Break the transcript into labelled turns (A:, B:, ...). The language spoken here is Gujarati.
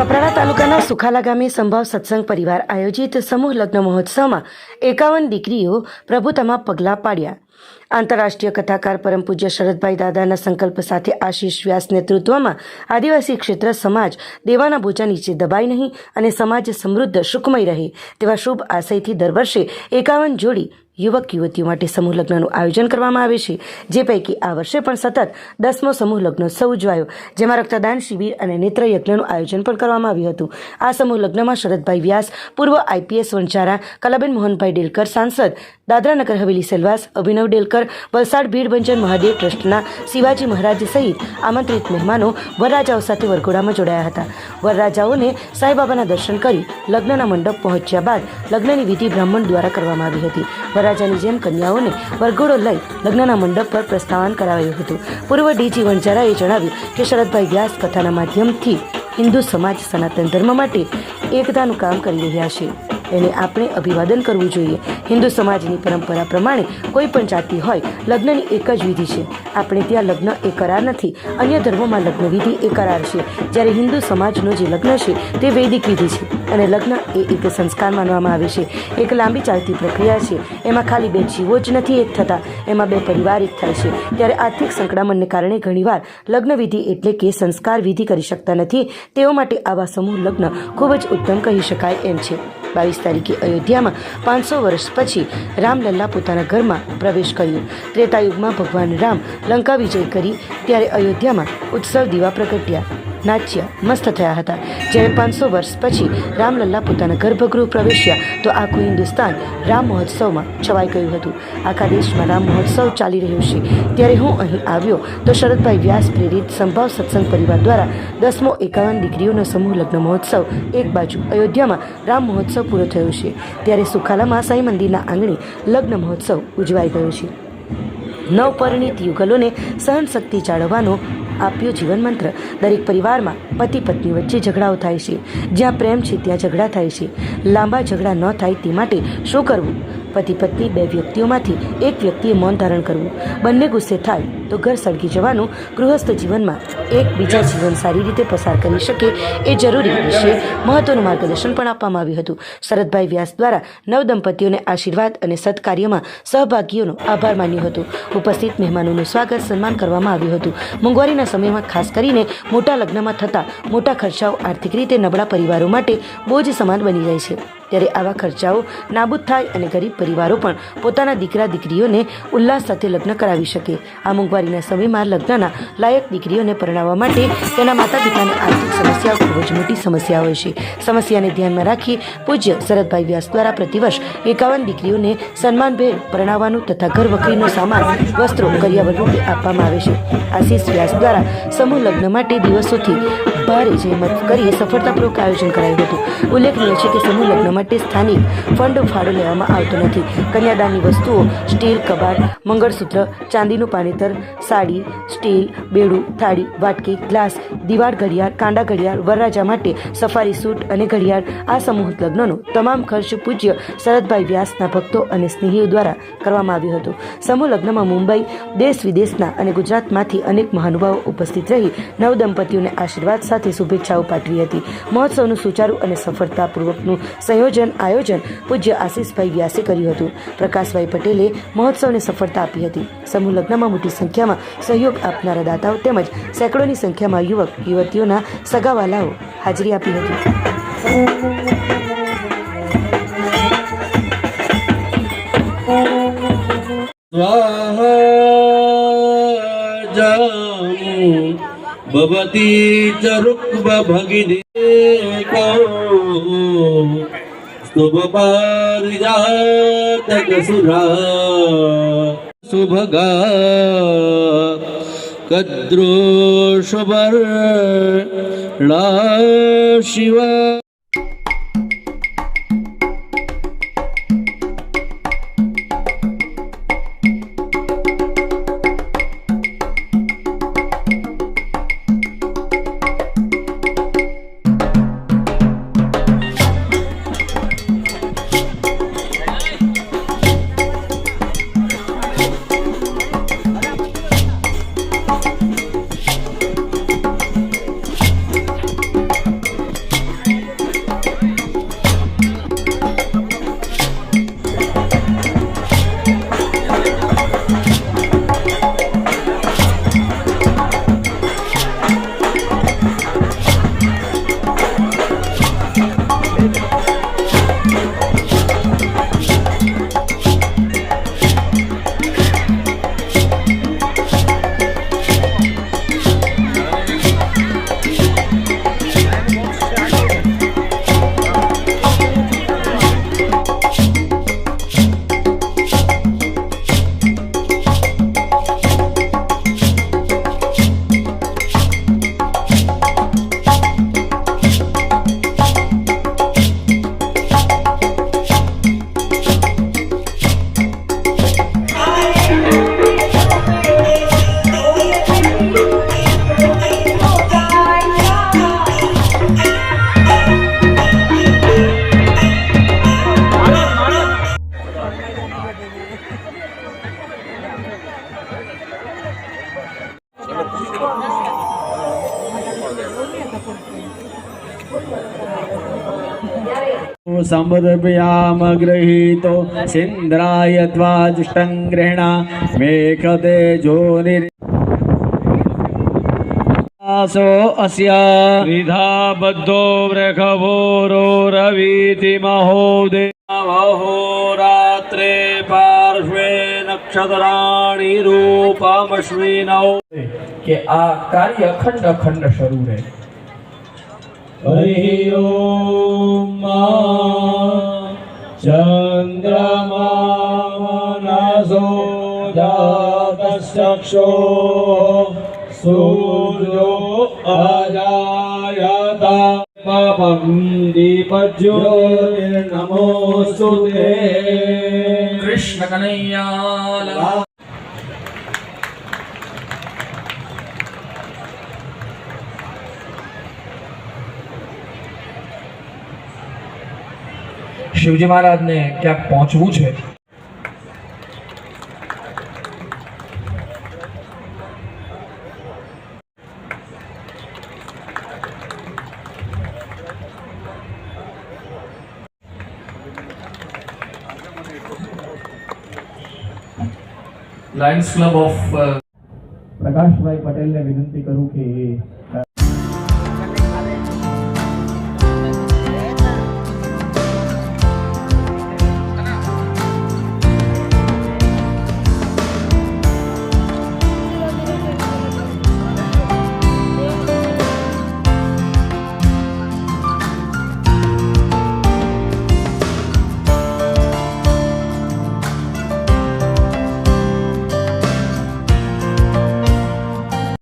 A: કપરાડા તાલુકાના સુખાલા ગામે સંભાવ સત્સંગ પરિવાર આયોજિત સમૂહ લગ્ન મહોત્સવમાં એકાવન દીકરીઓ પ્રભુતામાં પગલાં પાડ્યા. આંતરરાષ્ટ્રીય કથાકાર પરમ પૂજ્ય શરદભાઈ દાદાના સંકલ્પ સાથે આશીષ વ્યાસ નેતૃત્વમાં આદિવાસી ક્ષેત્ર સમાજ દેવાના બોજા નીચે દબાય નહીં અને સમાજ સમૃદ્ધ સુખમય રહે તેવા શુભ આશયથી દર વર્ષે એકાવન જોડી યુવક યુવતીઓ માટે સમૂહ લગ્નનું આયોજન કરવામાં આવે છે. જે પૈકી આ વર્ષે પણ સતત દસમો સમૂહ લગ્નોત્સવ ઉજવાયો, જેમાં રક્તદાન શિબિર અને નેત્ર યજ્ઞનું આયોજન પણ કરવામાં આવ્યું હતું. આ સમૂહ લગ્નમાં શરદભાઈ વ્યાસ, પૂર્વ આઈપીએસ વંચારા કલાબેન મોહનભાઈ ડેલકર, સાંસદ દાદરાનગર હવેલી સેલવાસ, અભિનવ ડેલકર, વલસાડ ભીડભંજન મહાદેવ ટ્રસ્ટના શિવાજી મહારાજ સહિત આમંત્રિત મહેમાનો વરરાજાઓ સાથે વરઘોડામાં જોડાયા હતા. વરરાજાઓને સાંઈબાબાના દર્શન કરી લગ્નના મંડપ પહોંચ્યા બાદ લગ્નની વિધિ બ્રાહ્મણ દ્વારા કરવામાં આવી હતી. વરરાજાની જેમ કન્યાઓને વરઘોડો લઈ લગ્નના મંડપ પર પ્રસ્થાન કરાવાયું હતું. પૂર્વ ડીજી વણઝારાએ જણાવ્યું કે શરદભાઈ વ્યાસ કથાના માધ્યમથી હિન્દુ સમાજ સનાતન ધર્મ માટે એકતાનું કામ કરી રહ્યા છે. એને આપણે અભિવાદન કરવું જોઈએ. હિન્દુ સમાજની પરંપરા પ્રમાણે કોઈ પણ જાતિ હોય, લગ્નની એક જ વિધિ છે. આપણે ત્યાં લગ્ન એ કરાર નથી. અન્ય ધર્મોમાં લગ્ન વિધિ એ કરાર છે. જ્યારે હિન્દુ સમાજનો જે લગ્ન છે, તે વૈદિક વિધિ છે. અને લગ્ન એ એક સંસ્કાર માનવામાં આવે છે. એક લાંબી ચાલતી પ્રક્રિયા છે. એમાં ખાલી બે જીવો જ નથી એક થતા. એમાં બે પરિવાર એક થાય છે. ત્યારે આર્થિક સંકળામણને કારણે ઘણીવાર લગ્ન વિધિ એટલે કે સંસ્કાર વિધિ કરી શકતા નથી. તેઓ માટે આવા સમૂહ લગ્ન ખૂબ જ ઉત્તમ કહી શકાય એમ છે. બાવીસ તારીખે અયોધ્યામાં પાંચસો વર્ષ પછી રામલલ્લા પોતાના ઘરમાં પ્રવેશ કર્યો. ત્રેતાયુગમાં ભગવાન રામ લંકા વિજય કરી, ત્યારે અયોધ્યામાં ઉત્સવ દીવા પ્રગટ્યા. નાચ્યા મસ્ત થયા હતા. જ્યારે પાંચસો વર્ષ પછી રામલલ્લા પોતાના ગર્ભગૃહ પ્રવેશ્યા, તો આખું હિન્દુસ્તાન રામ મહોત્સવમાં છવાઈ ગયું હતું. આખા દેશમાં રામ મહોત્સવ ચાલી રહ્યો છે. ત્યારે હું અહીં આવ્યો, તો શરદભાઈ વ્યાસ પ્રેરિત સંભાવ સત્સંગ પરિવાર દ્વારા દસમો એકાવન દીકરીઓનો સમૂહ લગ્ન મહોત્સવ એક બાજુ અયોધ્યામાં રામ મહોત્સવ પૂરો થયો છે. ત્યારે સુખાલા મહાસાઈ મંદિરના આંગણે લગ્ન મહોત્સવ ઉજવાઈ ગયો છે. નવપરિણીત યુગલોને સહનશક્તિ જાળવવાનો આપ્યો જીવન મંત્ર. દરેક પરિવારમાં પતિ પત્ની વચ્ચે ઝઘડાઓ થાય છે. જ્યાં પ્રેમ છે ત્યાં ઝઘડા થાય છે. લાંબા ઝઘડા ન થાય તે માટે શું કરવું? પતિ પત્ની બે વ્યક્તિઓમાંથી એક વ્યક્તિએ મૌન ધારણ કરવું. બંને ગુસ્સે થાય તો ઘર સળગી જવાનું ગૃહસ્થ જીવનમાં એકબીજા જીવન સારી રીતે પસાર કરી શકે એ જરૂરી વિશે મહત્વનું માર્ગદર્શન પણ આપવામાં આવ્યું હતું. શરદભાઈ વ્યાસ દ્વારા નવ દંપતીઓને આશીર્વાદ અને સત્કાર્યમાં સહભાગીઓનો આભાર માન્યો હતો. ઉપસ્થિત મહેમાનોનું સ્વાગત સન્માન કરવામાં આવ્યું હતું. મોંઘવારીના સમયમાં ખાસ કરીને મોટા લગ્નમાં થતા મોટા ખર્ચાઓ આર્થિક રીતે નબળા પરિવારો માટે બોજ સમાન બની જાય છે. ત્યારે આવા ખર્ચાઓ નાબૂદ થાય અને ગરીબ પરિવારો પણ પોતાના દીકરા દીકરીઓને ઉલ્લાસ સાથે લગ્ન કરાવી શકે. આ મોંઘવારીના સમયમાં લગ્નના લાયક દીકરીઓને પરણાવવા માટે તેના માતા પિતાની આર્થિક સમસ્યાઓ ખૂબ જ મોટી સમસ્યા હોય છે. સમસ્યાને ધ્યાનમાં રાખી પૂજ્ય શરદભાઈ વ્યાસ દ્વારા પ્રતિવર્ષ એકાવન દીકરીઓને સન્માનભેર પરણાવવાનું તથા ઘર વખરીનો સામાન, વસ્ત્રો, કર્યાવર રૂપે આપવામાં આવે છે. આશીષ વ્યાસ દ્વારા સમૂહ લગ્ન માટે દિવસોથી ભારે જહેમત કરી સફળતાપૂર્વક આયોજન કરાયું હતું. ઉલ્લેખનીય છે કે સમૂહ લગ્ન માટે સ્થાનિક ફંડ ફાળો લેવામાં આવતો નથી. કન્યાદાનની વસ્તુઓ, સ્ટીલ, કબાટ, મંગળસૂત્ર, ચાંદીનું પાણીતર, સાડી, સ્ટીલ, બેડું, થાળી, વાટકી, ગ્લાસ, દિવાળ ઘડિયાળ, કાંડા ઘડિયાળ, વરરાજા માટે સફારી સૂટ અને ઘડિયાળ આ સમૂહ લગ્નનો તમામ ખર્ચ પૂજ્ય શરદભાઈ વ્યાસના ભક્તો અને સ્નેહીઓ દ્વારા કરવામાં આવ્યો હતો. સમૂહ લગ્નમાં મુંબઈ, દેશ વિદેશના અને ગુજરાતમાંથી અનેક મહાનુભાવો ઉપસ્થિત રહી નવ દંપતીઓને આશીર્વાદ સાથે સાથે શુભેચ્છાઓ પાઠવી હતી. મહોત્સવનું સુચારુ અને સફળતાપૂર્વકનું સંયોજન આયોજન પૂજ્ય આશીષભાઈ વ્યાસે કર્યું હતું. પ્રકાશભાઈ પટેલે મહોત્સવને સફળતા આપી હતી. સમૂહ લગ્નમાં મોટી સંખ્યામાં સહયોગ આપનારા દાતાઓ તેમજ સેંકડોની સંખ્યામાં યુવક, યુવતીઓના સગાવાલાઓ હાજરી આપી હતી.
B: Wow. भवती च रुक्मभगिनी शुभपारिजातकसुरा सुभगा कद्रो शुभर्णा शिवा
C: સમર્પયામ ગૃહીતો સિન્દ્રાય ત્વાજુષ્ટં ગૃહણા મેઘતે જોનિર સો અસ્ય
B: ત્રિધા બદ્ધો વૃખભોરો રવીતિ મહોદય પાર્શ્વે નક્ષત્રાણી રૂપમશ્વિનૌ
D: કે આ કાર્ય અખંડ અખંડ શરૂ રહે
B: हरिः ॐ मा चन्द्रमानसो जातश्चक्षो सूर्यो अजायत पापं दीपज्योतिर्नमोऽस्तु
D: ते। कृष्णकनैयाला। શિવજી મહારાજને ક્યાંક પહોંચવું છે? લાયન્સ ક્લબ ઓફ પ્રકાશભાઈ પટેલને વિનંતી કરું કે એ